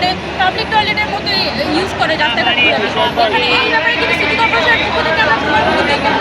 করে পাবলিক টয়লেটের মধ্যে ইউজ করে যাতে এখানে এই ব্যাপারে কিন্তু সিটি কর্পোরেশনের পক্ষ থেকে আমরা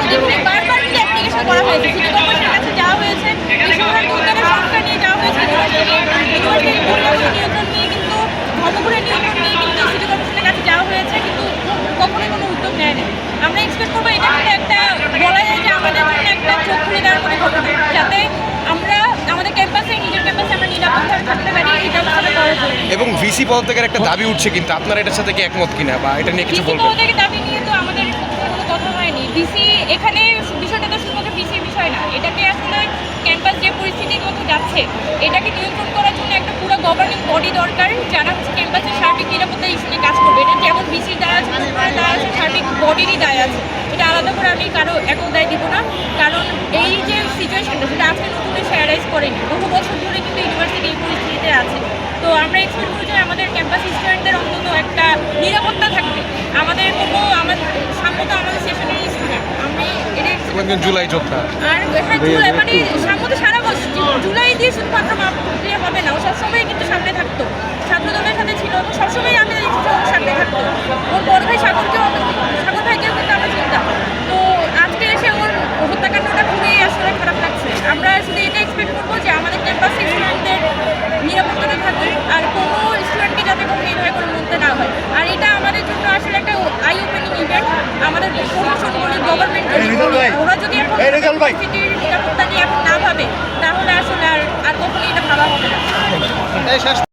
এবং ভিসি পদত্যাগের একটা দাবি উঠছে কিন্তু আপনারা এটার সাথে কি একমত কিনা বা এটা নিয়ে কিছু বলবেন? দাবি নিয়ে তো আমাদের কোনো কথা হয়নি। বিসি এখানে বিষয়টা তো শুধুমাত্র বিসির বিষয় না। এটাকে আসলে ক্যাম্পাস যে পরিস্থিতির মধ্যে যাচ্ছে এটাকে নিয়ন্ত্রণ করার জন্য একটা পুরো গভর্নিং বডি দরকার যারা হচ্ছে ক্যাম্পাসের সার্বিক নিরাপত্তা ইস্যু নিয়ে কাজ করবে। এটা যেমন বিসির দায় আছে দায় আছে সার্বিক বডিরই দায় আছে। এটা আলাদা করে আমি কারও একক দায় দিব না। কারণ এই যে সিচুয়েশনটা সেটা আজকে নতুন এসে অ্যারাইজ করেনি বহু বছর ধরে কিন্তু ইউনিভার্সিটি এই পরিস্থিতিতে আছে তো আমরা এক্সপেক্ট করি যে আমাদের ক্যাম্পাস স্টুডেন্টদের অন্তত একটা নিরাপত্তা থাকবে। আমাদের কোনো আমাদের সামনে তো আমাদের সেশনের স্টুডেন্ট আমি একজন জুলাই যোদ্ধা। আর হ্যাঁ জুলাই মানে সামনে সারা বছর জুলাই দিয়ে শুধুমাত্র মাপ হবে না সবসময় কিন্তু সামনে থাকতো। ছাত্রদলের সাথে ছিল সবসময় আমি নিরাপত্তা